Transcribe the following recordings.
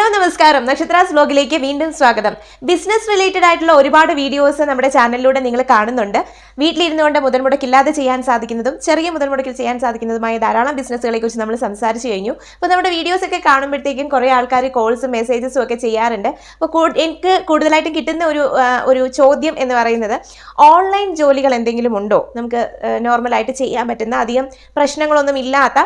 Hello നമസ്കാരം. നക്ഷത്രാസ് വ്ലോഗിലേക്ക് വീണ്ടും സ്വാഗതം. ബിസിനസ് റിലേറ്റഡ് ആയിട്ടുള്ള ഒരുപാട് വീഡിയോസ് നമ്മുടെ ചാനലിലൂടെ നിങ്ങൾ കാണുന്നുണ്ട്. വീട്ടിലിരുന്നുകൊണ്ട് മുതൽ മുടക്കില്ലാതെ ചെയ്യാൻ സാധിക്കുന്നതും ചെറിയ മുതൽ മുടക്കിൽ ചെയ്യാൻ സാധിക്കുന്നതുമായ ധാരാളം ബിസിനസ്സുകളെ കുറിച്ച് നമ്മൾ സംസാരിച്ചു കഴിഞ്ഞു. അപ്പോൾ നമ്മുടെ വീഡിയോസ് ഒക്കെ കാണുമ്പോഴത്തേക്കും കുറേ ആൾക്കാർ കോൾസും മെസ്സേജസും ഒക്കെ ചെയ്യാറുണ്ട്. അപ്പോൾ എനിക്ക് കൂടുതലായിട്ടും കിട്ടുന്ന ഒരു ഒരു ചോദ്യം എന്ന് പറയുന്നത് ഓൺലൈൻ ജോലികൾ എന്തെങ്കിലും ഉണ്ടോ? നമുക്ക് നോർമലായിട്ട് ചെയ്യാൻ പറ്റുന്ന അധികം പ്രശ്നങ്ങളൊന്നും ഇല്ലാത്ത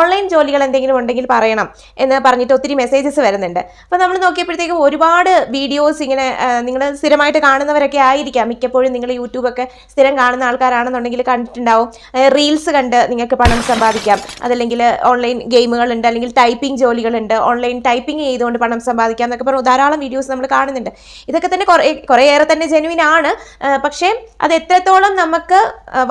ഓൺലൈൻ ജോലികൾ എന്തെങ്കിലും ഉണ്ടെങ്കിൽ പറയണം എന്ന് പറഞ്ഞിട്ട് ഒത്തിരി മെസ്സേജസ് വരുന്നുണ്ട്. അപ്പോൾ നമ്മൾ നോക്കിയപ്പോഴത്തേക്കും ഒരുപാട് വീഡിയോസ് ഇങ്ങനെ നിങ്ങൾ സ്ഥിരമായിട്ട് കാണുന്നവരൊക്കെ ആയിരിക്കാം. മിക്കപ്പോഴും നിങ്ങൾ യൂട്യൂബൊക്കെ സ്ഥിരം കാണുന്ന ആൾക്കാരാണെന്നുണ്ടെങ്കിൽ കണ്ടിട്ടുണ്ടാവും. റീൽസ് കണ്ട് നിങ്ങൾക്ക് പണം സമ്പാദിക്കാം. അതല്ലെങ്കിൽ ഓൺലൈൻ ഗെയിമുകളുണ്ട് അല്ലെങ്കിൽ ടൈപ്പിംഗ് ജോലികളുണ്ട്. ഓൺലൈൻ ടൈപ്പിംഗ് ചെയ്തുകൊണ്ട് പണം സമ്പാദിക്കാം എന്നൊക്കെ പറഞ്ഞ് ധാരാളം വീഡിയോസ് നമ്മൾ കാണുന്നുണ്ട്. ഇതൊക്കെ തന്നെ കുറേ കുറേയേറെ തന്നെ ജെനുവിൻ ആണ്. പക്ഷേ അത് എത്രത്തോളം നമുക്ക്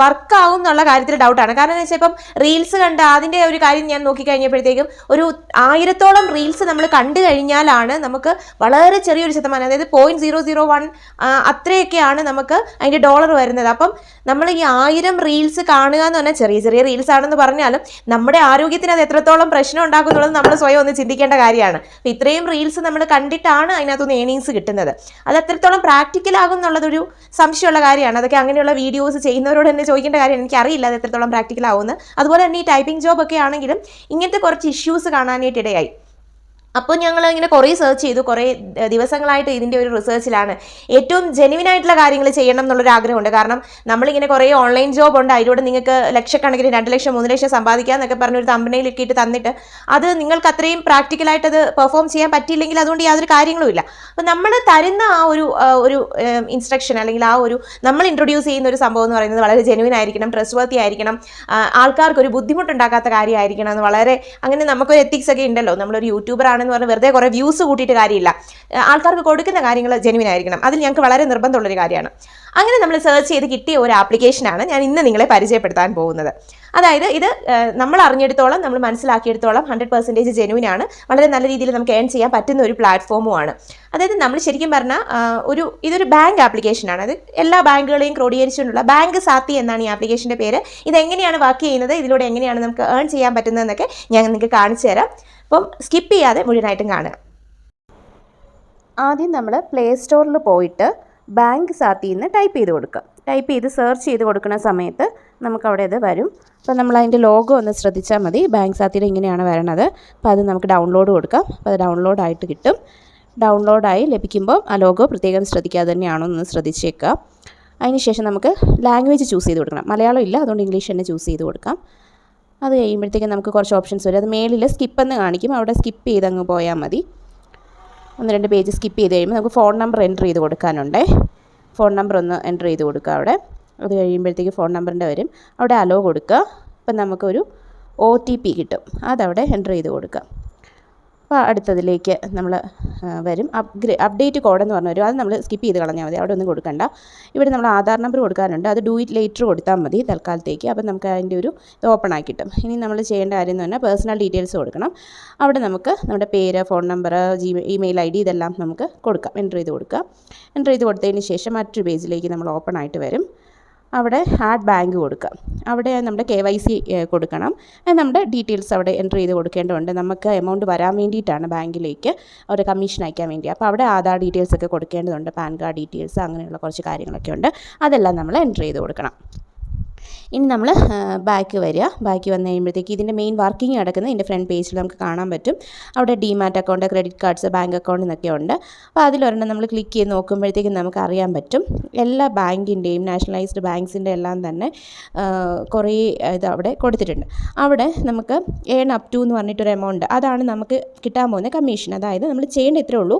വർക്കാവും എന്നുള്ള കാര്യത്തിൽ ഡൗട്ടാണ് കാരണം എന്ന് വെച്ചാൽ ഇപ്പം റീൽസ് കണ്ട് അതിന്റെ ഒരു കാര്യം ഞാൻ നോക്കിക്കഴിഞ്ഞപ്പോഴത്തേക്കും ഒരു ആയിരത്തോളം റീൽസ് നമ്മൾ കണ്ടു കഴിഞ്ഞാലാണ് നമുക്ക് വളരെ ചെറിയൊരു ശതമാനം അതായത് പോയിന്റ് സീറോ സീറോ വൺ അത്രയൊക്കെയാണ് നമുക്ക് അതിന്റെ ഡോളർ വരുന്നത്. അപ്പം നമ്മൾ ഈ ആയിരം റീൽസ് കാണുക എന്ന് പറഞ്ഞാൽ ചെറിയ ചെറിയ റീൽസ് ആണെന്ന് പറഞ്ഞാലും നമ്മുടെ ആരോഗ്യത്തിന് അത് എത്രത്തോളം പ്രശ്നം ഉണ്ടാക്കുന്നുള്ളത് നമ്മൾ സ്വയം ഒന്ന് ചിന്തിക്കേണ്ട കാര്യമാണ്. അപ്പം ഇത്രയും റീൽസ് നമ്മൾ കണ്ടിട്ടാണ് അതിനകത്തുനിന്ന് ഏണിങ്സ് കിട്ടുന്നത്. അത് എത്രത്തോളം പ്രാക്ടിക്കൽ ആകും എന്നുള്ളതൊരു സംശയമുള്ള കാര്യമാണ്. അതൊക്കെ അങ്ങനെയുള്ള വീഡിയോസ് ചെയ്യുന്നവരോട് തന്നെ ചോദിക്കേണ്ട കാര്യം എനിക്കറിയില്ല അത് എത്രത്തോളം പ്രാക്ടിക്കൽ ആവുമെന്ന്. അതുപോലെ തന്നെ ഈ ടൈപ്പിംഗ് ജോബ് ഒക്കെ ആണെങ്കിലും ഇങ്ങനത്തെ കുറച്ച് ഇഷ്യൂസ് കാണാനായിട്ട് ഇടയായി. അപ്പോൾ ഞങ്ങൾ ഇങ്ങനെ കുറേ സെർച്ച് ചെയ്തു. കുറേ ദിവസങ്ങളായിട്ട് ഇതിന്റെ ഒരു റിസർച്ചിലാണ് ഏറ്റവും ജെനുവിൻ ആയിട്ടുള്ള കാര്യങ്ങൾ ചെയ്യണം എന്നുള്ളൊരു ആഗ്രഹമുണ്ട്. കാരണം നമ്മളിങ്ങനെ കുറേ ഓൺലൈൻ ജോബ് ഉണ്ട്. അതിലൂടെ നിങ്ങൾക്ക് ലക്ഷക്കണക്കിന് രണ്ട് ലക്ഷം മൂന്ന് ലക്ഷം സമ്പാദിക്കാം എന്നൊക്കെ പറഞ്ഞൊരു തമ്പനയിലൊക്കെ ഇട്ടിട്ട് തന്നിട്ട് അത് നിങ്ങൾക്ക് അത്രയും പ്രാക്ടിക്കലായിട്ട് അത് പെർഫോം ചെയ്യാൻ പറ്റിയില്ലെങ്കിൽ അതുകൊണ്ട് യാതൊരു കാര്യങ്ങളുമില്ല അപ്പോൾ നമ്മൾ തരുന്ന ആ ഒരു ഒരു ഇൻസ്ട്രക്ഷൻ അല്ലെങ്കിൽ ആ ഒരു നമ്മൾ ഇൻട്രൊഡ്യൂസ് ചെയ്യുന്ന ഒരു സംഭവം എന്ന് പറയുന്നത് വളരെ ജെനുവിൻ ആയിരിക്കണം ട്രസ്റ്റ് വർത്തി ആയിരിക്കണം ആൾക്കാർക്ക് ഒരു ബുദ്ധിമുട്ടുണ്ടാക്കാത്ത കാര്യമായിരിക്കണം എന്ന് വളരെ അങ്ങനെ നമുക്കൊരു എത്തിക്സ് ഒക്കെ ഉണ്ടല്ലോ. നമ്മളൊരു യൂട്യൂബർ ആണെന്ന് പറഞ്ഞ് വെറുതെ കുറേ വ്യൂസ് കൂട്ടിയിട്ട് കാര്യമില്ല. ആൾക്കാർക്ക് കൊടുക്കുന്ന കാര്യങ്ങൾ ജെനുവിൻ ആയിരിക്കണം. അതിൽ ഞങ്ങൾക്ക് വളരെ നിർബന്ധമുള്ളൊരു കാര്യമാണ്. അങ്ങനെ നമ്മൾ സെർച്ച് ചെയ്ത് കിട്ടിയ ഒരു ആപ്ലിക്കേഷനാണ് ഞാൻ ഇന്ന് നിങ്ങളെ പരിചയപ്പെടുത്താൻ പോകുന്നത്. അതായത് ഇത് നമ്മൾ അറിഞ്ഞെടുത്തോളം നമ്മൾ മനസ്സിലാക്കിയെടുത്തോളം ഹൺഡ്രഡ് പെർസെന്റേജ് ജെനുവിൻ ആണ്. വളരെ നല്ല രീതിയിൽ നമുക്ക് ഏൺ ചെയ്യാൻ പറ്റുന്ന ഒരു പ്ലാറ്റ്ഫോമുമാണ് അതായത് നമ്മൾ ശരിക്കും പറഞ്ഞാൽ ഒരു ഇതൊരു ബാങ്ക് ആപ്ലിക്കേഷനാണ് അത് എല്ലാ ബാങ്കുകളെയും ക്രോഡീകരിച്ചുകൊണ്ടുള്ള ബാങ്ക് സാത്തി എന്നാണ് ഈ ആപ്ലിക്കേഷന്റെ പേര്. ഇതെങ്ങനെയാണ് വർക്ക് ചെയ്യുന്നത്? ഇതിലൂടെ എങ്ങനെയാണ് നമുക്ക് ഏൺ ചെയ്യാൻ പറ്റുന്നതെന്നൊക്കെ ഞാൻ നിങ്ങൾക്ക് കാണിച്ചു തരാം. അപ്പം സ്കിപ്പ് ചെയ്യാതെ മുഴുവനായിട്ടും കാണുക. ആദ്യം നമ്മൾ പ്ലേ സ്റ്റോറിൽ പോയിട്ട് ബാങ്ക് സാത്തിൽ നിന്ന് ടൈപ്പ് ചെയ്ത് കൊടുക്കുക. ടൈപ്പ് ചെയ്ത് സെർച്ച് ചെയ്ത് കൊടുക്കുന്ന സമയത്ത് നമുക്കവിടെ ഇത് വരും. അപ്പോൾ നമ്മൾ അതിന്റെ ലോഗോ ഒന്ന് ശ്രദ്ധിച്ചാൽ മതി. ബാങ്ക് സാത്തിയിൽ ഇങ്ങനെയാണ് വരണത്. അപ്പോൾ അത് നമുക്ക് ഡൗൺലോഡ് കൊടുക്കാം. അപ്പോൾ അത് ഡൗൺലോഡ് ആയിട്ട് കിട്ടും. ഡൗൺലോഡായി ലഭിക്കുമ്പോൾ ആ ലോഗോ പ്രത്യേകം ശ്രദ്ധിക്കാതെ തന്നെയാണോ എന്ന് ശ്രദ്ധിച്ചേക്കുക. അതിനുശേഷം നമുക്ക് ലാംഗ്വേജ് ചൂസ് ചെയ്ത് കൊടുക്കണം. മലയാളം ഇല്ല അതുകൊണ്ട് ഇംഗ്ലീഷ് തന്നെ ചൂസ് ചെയ്ത് കൊടുക്കാം. അത് കഴിയുമ്പോഴത്തേക്കും നമുക്ക് കുറച്ച് ഓപ്ഷൻസ് വരും. അത് മേളിൽ സ്കിപ്പ് എന്ന് കാണിക്കും. അവിടെ സ്കിപ്പ് ചെയ്ത് അങ്ങ് പോയാൽ മതി. ഒന്ന് രണ്ട് പേജ് സ്കിപ്പ് ചെയ്ത് കഴിയുമ്പോൾ നമുക്ക് ഫോൺ നമ്പർ എന്റർ ചെയ്ത് കൊടുക്കാനുണ്ടേ. ഫോൺ നമ്പർ ഒന്ന് എന്റർ ചെയ്ത് കൊടുക്കുക അവിടെ. അത് കഴിയുമ്പോഴത്തേക്ക് ഫോൺ നമ്പറിന്റെ വരും. അവിടെ അലോ കൊടുക്കുക. അപ്പം നമുക്കൊരു ഒ ടി പി കിട്ടും. അതവിടെ എന്റർ ചെയ്ത് കൊടുക്കുക അപ്പോൾ അടുത്തതിലേക്ക് നമ്മൾ വരും. അപ്ഗ്രേ അപ്ഡേറ്റ് കോഡ് എന്ന് പറഞ്ഞു വരും അത് നമ്മൾ സ്കിപ്പ് ചെയ്ത് കളഞ്ഞാൽ മതി. അവിടെ ഒന്നും കൊടുക്കണ്ട. ഇവിടെ നമ്മൾ ആധാർ നമ്പർ കൊടുക്കാനുണ്ട് അത് ഡു ഇറ്റ് ലേറ്റർ കൊടുത്താൽ മതി തൽക്കാലത്തേക്ക്. അപ്പം നമുക്ക് അതിന്റെ ഒരു ഇത് ഓപ്പൺ ആക്കി കിട്ടും. ഇനി നമ്മൾ ചെയ്യേണ്ട കാര്യം എന്ന് പറഞ്ഞാൽ പേഴ്സണൽ ഡീറ്റെയിൽസ് കൊടുക്കണം. അവിടെ നമുക്ക് നമ്മുടെ പേര് phone number G email I D ഇതെല്ലാം നമുക്ക് കൊടുക്കാം. എന്റർ ചെയ്ത് കൊടുക്കുക എന്റർ ചെയ്ത് കൊടുത്തതിന് ശേഷം മറ്റൊരു പേജിലേക്ക് നമ്മൾ ഓപ്പൺ ആയിട്ട് വരും. അവിടെ ആഡ് ബാങ്ക് കൊടുക്കുക അവിടെ നമ്മുടെ കെ വൈ സി കൊടുക്കണം. നമ്മുടെ ഡീറ്റെയിൽസ് അവിടെ എന്റർ ചെയ്ത് കൊടുക്കേണ്ടതുണ്ട്. നമുക്ക് എമൗണ്ട് വരാൻ വേണ്ടിയിട്ടാണ് ബാങ്കിലേക്ക് ഒരു കമ്മീഷൻ അയക്കാൻ വേണ്ടി. അപ്പോൾ അവിടെ ആധാർ ഡീറ്റെയിൽസ് ഒക്കെ കൊടുക്കേണ്ടതുണ്ട് പാൻ കാർഡ് ഡീറ്റെയിൽസ് അങ്ങനെയുള്ള കുറച്ച് കാര്യങ്ങളൊക്കെ ഉണ്ട്. അതെല്ലാം നമ്മൾ എന്റർ ചെയ്ത് കൊടുക്കണം. ഇനി നമ്മൾ ബാക്ക് വരിക. ബാക്ക് വന്നു കഴിയുമ്പോഴത്തേക്ക് ഇതിന്റെ മെയിൻ വർക്കിംഗ് നടക്കുന്നത് ഇതിന്റെ ഫ്രണ്ട് പേജിൽ നമുക്ക് കാണാൻ പറ്റും. അവിടെ demat account credit cards bank account എന്നൊക്കെ ഉണ്ട്. അപ്പോൾ അതിലൊരെണ്ണം നമ്മൾ ക്ലിക്ക് ചെയ്ത് നോക്കുമ്പോഴത്തേക്കും നമുക്ക് അറിയാൻ പറ്റും. എല്ലാ ബാങ്കിന്റെയും നാഷണലൈസ്ഡ് ബാങ്ക്സിന്റെ എല്ലാം തന്നെ കുറേ ഇത് അവിടെ കൊടുത്തിട്ടുണ്ട്. അവിടെ നമുക്ക് ഏൺ അപ് ടു എന്ന് പറഞ്ഞിട്ടൊരു എമൗണ്ട് അതാണ് നമുക്ക് കിട്ടാൻ പോകുന്ന കമ്മീഷൻ അതായത് നമ്മൾ ചെയ്യേണ്ട ഇത്രേ ഉള്ളൂ.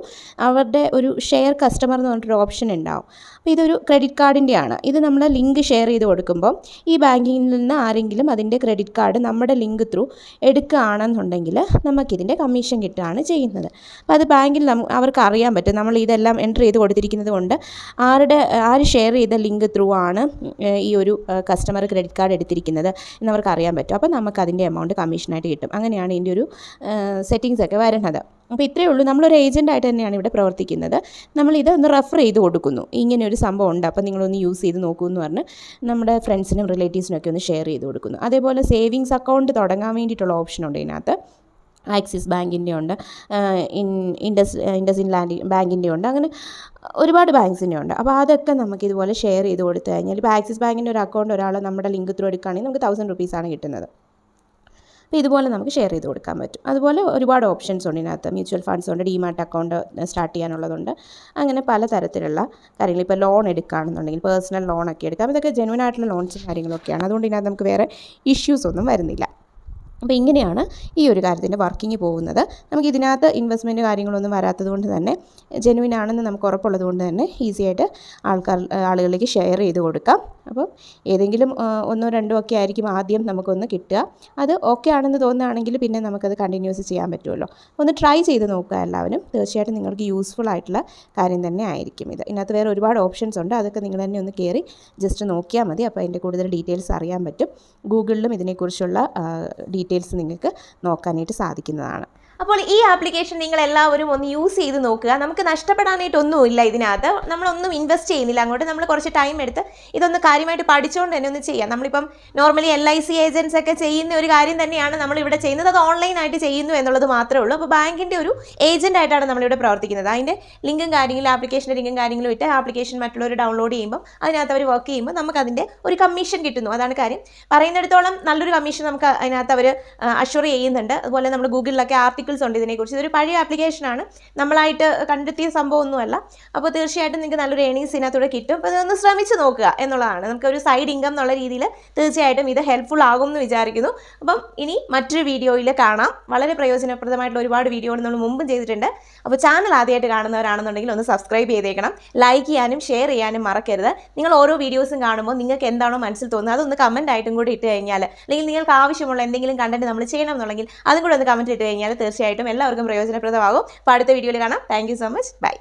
അവരുടെ ഒരു ഷെയർ കസ്റ്റമർ എന്ന് പറഞ്ഞിട്ടൊരു ഓപ്ഷൻ ഉണ്ടാവും. അപ്പോൾ ഇതൊരു ക്രെഡിറ്റ് കാർഡിന്റെയാണ് ഇത് നമ്മൾ ലിങ്ക് ഷെയർ ചെയ്ത് കൊടുക്കുമ്പോൾ ഈ ബാങ്കിൽ നിന്ന് ആരെങ്കിലും അതിന്റെ ക്രെഡിറ്റ് കാർഡ് നമ്മുടെ ലിങ്ക് ത്രൂ എടുക്കുകയാണെന്നുണ്ടെങ്കിൽ നമുക്കിതിന്റെ കമ്മീഷൻ കിട്ടുകയാണ് ചെയ്യുന്നത്. അപ്പോൾ അത് ബാങ്കിൽ അവർക്ക് അറിയാൻ പറ്റും. നമ്മൾ ഇതെല്ലാം എന്റർ ചെയ്ത് കൊടുത്തിരിക്കുന്നത് കൊണ്ട് ആരുടെ ആര് ഷെയർ ചെയ്ത ലിങ്ക് ത്രൂ ആണ് ഈ ഒരു കസ്റ്റമർ ക്രെഡിറ്റ് കാർഡ് എടുത്തിരിക്കുന്നത് എന്നവർക്ക് അറിയാൻ പറ്റും. അപ്പോൾ നമുക്ക് അതിന്റെ എമൗണ്ട് കമ്മീഷനായിട്ട് കിട്ടും. അങ്ങനെയാണ് ഇതിന്റെ ഒരു സെറ്റിങ്സ് ഒക്കെ വരുന്നത്. അപ്പോൾ ഇത്രയേ ഉള്ളൂ. നമ്മളൊരു ഏജന്റായിട്ട് തന്നെയാണ് ഇവിടെ പ്രവർത്തിക്കുന്നത്. നമ്മളിത് ഒന്ന് റെഫർ ചെയ്ത് കൊടുക്കുന്നു. ഇങ്ങനെ ഒരു സംഭവം ഉണ്ട്. അപ്പോൾ നിങ്ങളൊന്ന് യൂസ് ചെയ്ത് നോക്കൂ എന്ന് പറഞ്ഞ് നമ്മുടെ ഫ്രണ്ട്സിനും റിലേറ്റീവ്സിനൊക്കെ ഒന്ന് ഷെയർ ചെയ്ത് കൊടുക്കുന്നു. അതേപോലെ സേവിങ്സ് അക്കൗണ്ട് തുടങ്ങാൻ വേണ്ടിയിട്ടുള്ള ഓപ്ഷൻ ഉണ്ട് ഇതിനകത്ത്. ആക്സിസ് ബാങ്കിന്റെ ഉണ്ട്. In Indus Indus in land ബാങ്കിന്റെ ഉണ്ട്. അങ്ങനെ ഒരുപാട് ബാങ്ക്സിന്റെ ഉണ്ട്. അപ്പോൾ അതൊക്കെ നമുക്ക് ഇതുപോലെ ഷെയർ ചെയ്ത് കൊടുത്തു കഴിഞ്ഞാൽ ഇപ്പോൾ ആക്സിസ് ബാങ്കിന്റെ ഒരു അക്കൗണ്ട് ഒരാൾ നമ്മുടെ ലിങ്ക് ത്രൂ എടുക്കുകയാണെങ്കിൽ നമുക്ക് തൗസൻഡ് റുപ്പീസാണ് കിട്ടുന്നത്. അപ്പോൾ ഇതുപോലെ നമുക്ക് ഷെയർ ചെയ്ത് കൊടുക്കാൻ പറ്റും. അതുപോലെ ഒരുപാട് ഓപ്ഷൻസ് ഉണ്ട് ഇതിനകത്ത്. മ്യൂച്വൽ ഫണ്ട്സ് ഉണ്ട് ഡിമാറ്റ് അക്കൗണ്ട് സ്റ്റാർട്ട് ചെയ്യാനുള്ളതുണ്ട്. അങ്ങനെ പല തരത്തിലുള്ള കാര്യങ്ങൾ. ഇപ്പോൾ ലോൺ എടുക്കുകയാണെന്നുണ്ടെങ്കിൽ പേഴ്സണൽ ലോണൊക്കെ എടുക്കാം. ഇതൊക്കെ ജെനുവൻ ആയിട്ടുള്ള ലോൺസും കാര്യങ്ങളൊക്കെയാണ്. അതുകൊണ്ട് ഇതിനകത്ത് നമുക്ക് വേറെ ഇഷ്യൂസ് ഒന്നും വരുന്നില്ല. അപ്പോൾ ഇങ്ങനെയാണ് ഈ ഒരു കാര്യത്തിന്റെ വർക്കിംഗ് പോകുന്നത്. നമുക്ക് ഇതിനകത്ത് ഇൻവെസ്റ്റ്മെന്റ് കാര്യങ്ങളൊന്നും വരാത്തത് കൊണ്ട് തന്നെ ജെനുവിൻ ആണെന്ന് നമുക്ക് ഉറപ്പുള്ളത് കൊണ്ട് തന്നെ ഈസി ആയിട്ട് ആൾക്കാർ ആളുകളിലേക്ക് ഷെയർ ചെയ്ത് കൊടുക്കാം. അപ്പോൾ ഏതെങ്കിലും ഒന്നോ രണ്ടോ ഒക്കെ ആയിരിക്കും ആദ്യം നമുക്കൊന്ന് കിട്ടുക. അത് ഓക്കെ ആണെന്ന് തോന്നുകയാണെങ്കിൽ പിന്നെ നമുക്കത് കണ്ടിന്യൂസ് ചെയ്യാൻ പറ്റുമല്ലോ. ഒന്ന് ട്രൈ ചെയ്ത് നോക്കുക എല്ലാവരും. തീർച്ചയായിട്ടും നിങ്ങൾക്ക് യൂസ്ഫുൾ ആയിട്ടുള്ള കാര്യം തന്നെ ആയിരിക്കും ഇത്. ഇതിനകത്ത് വേറെ ഒരുപാട് ഓപ്ഷൻസ് ഉണ്ട്. അതൊക്കെ നിങ്ങൾ തന്നെ ഒന്ന് കയറി ജസ്റ്റ് നോക്കിയാൽ മതി. അപ്പോൾ അതിന്റെ കൂടുതൽ ഡീറ്റെയിൽസ് അറിയാൻ പറ്റും. ഗൂഗിളിലും ഇതിനെക്കുറിച്ചുള്ള ഡീറ്റെയിൽസ് നിങ്ങൾക്ക് നോക്കാനായിട്ട് സാധിക്കുന്നതാണ്. അപ്പോൾ ഈ ആപ്ലിക്കേഷൻ നിങ്ങൾ എല്ലാവരും ഒന്ന് യൂസ് ചെയ്ത് നോക്കുക. നമുക്ക് നഷ്ടപ്പെടാനായിട്ടൊന്നുമില്ല ഇതിനകത്ത്. നമ്മളൊന്നും ഇൻവെസ്റ്റ് ചെയ്യുന്നില്ല. അങ്ങോട്ട് നമ്മൾ കുറച്ച് ടൈം എടുത്ത് ഇതൊന്ന് കാര്യമായിട്ട് പഠിച്ചുകൊണ്ട് തന്നെ ഒന്ന് ചെയ്യാം. നമ്മളിപ്പം normally L I C agents ഒക്കെ ചെയ്യുന്ന ഒരു കാര്യം തന്നെയാണ് നമ്മളിവിടെ ചെയ്യുന്നത്. അത് ഓൺലൈനായിട്ട് ചെയ്യുന്നു എന്നുള്ളത് മാത്രമേ ഉള്ളൂ. അപ്പോൾ ബാങ്കിന്റെ ഒരു ഏജന്റ് ആയിട്ടാണ് നമ്മളിവിടെ പ്രവർത്തിക്കുന്നത്. അതിന്റെ ലിങ്കും കാര്യങ്ങളും ആപ്ലിക്കേഷന്റെ ലിങ്കും കാര്യങ്ങളും ഇട്ട് ആപ്ലിക്കേഷൻ മറ്റുള്ളവർ ഡൗൺലോഡ് ചെയ്യുമ്പോൾ അതിനകത്ത് അവർ വർക്ക് ചെയ്യുമ്പോൾ നമുക്ക് അതിന്റെ ഒരു കമ്മീഷൻ കിട്ടുന്നു. അതാണ് കാര്യം. പറയുന്നിടത്തോളം നല്ലൊരു കമ്മീഷൻ നമുക്ക് അതിനകത്ത് അവർ അഷ്വർ ചെയ്യുന്നുണ്ട്. അതുപോലെ നമ്മൾ ഗൂഗിളിലൊക്കെ ആർട്ടിക്കിൾസ് ഉണ്ട് ഇതിനെക്കുറിച്ച്. ഇതൊരു പഴയ ആപ്ലിക്കേഷനാണ് നമ്മളായിട്ട് കണ്ടെത്തിയ സംഭവമൊന്നുമല്ല. അപ്പോൾ തീർച്ചയായിട്ടും നിങ്ങൾക്ക് നല്ലൊരു ഏണിങ്സ് ഇതിനകത്തൂടെ കിട്ടും. അപ്പോൾ ഇതൊന്ന് ശ്രമിച്ച് നോക്കുക എന്നുള്ളതാണ്. നമുക്കൊരു സൈഡ് ഇൻകം എന്നുള്ള രീതിയിൽ തീർച്ചയായിട്ടും ഇത് ഹെൽപ്ഫുൾ ആകും എന്ന് വിചാരിക്കുന്നു. അപ്പം ഇനി മറ്റൊരു വീഡിയോയിൽ കാണാം. വളരെ പ്രയോജനപ്രദമായിട്ടുള്ള ഒരുപാട് വീഡിയോ നമ്മൾ മുമ്പും ചെയ്തിട്ടുണ്ട്. അപ്പോൾ ചാനൽ ആദ്യമായിട്ട് കാണുന്നവരാണെന്നുണ്ടെങ്കിൽ ഒന്ന് സബ്സ്ക്രൈബ് ചെയ്തേക്കണം. ലൈക്ക് ചെയ്യാനും ഷെയർ ചെയ്യാനും മറക്കരുത്. നിങ്ങൾ ഓരോ വീഡിയോസും കാണുമ്പോൾ നിങ്ങൾക്ക് എന്താണോ മനസ്സിൽ തോന്നുന്നത് അതൊന്ന് കമന്റ് ആയിട്ടും കൂടി ഇട്ട് കഴിഞ്ഞാൽ അല്ലെങ്കിൽ നിങ്ങൾക്ക് ആവശ്യമുള്ള എന്തെങ്കിലും കണ്ടന്റ് നമ്മൾ ചെയ്യണം എന്നുണ്ടെങ്കിൽ അതും കൂടെ ഒന്ന് കമന്റ് ഇട്ട് കഴിഞ്ഞാൽ തീർച്ചയായിട്ടും എല്ലാവർക്കും പ്രയോജനപ്രദമാകും. അപ്പോൾ അടുത്ത വീഡിയോയിൽ കാണാം. Thank so much bye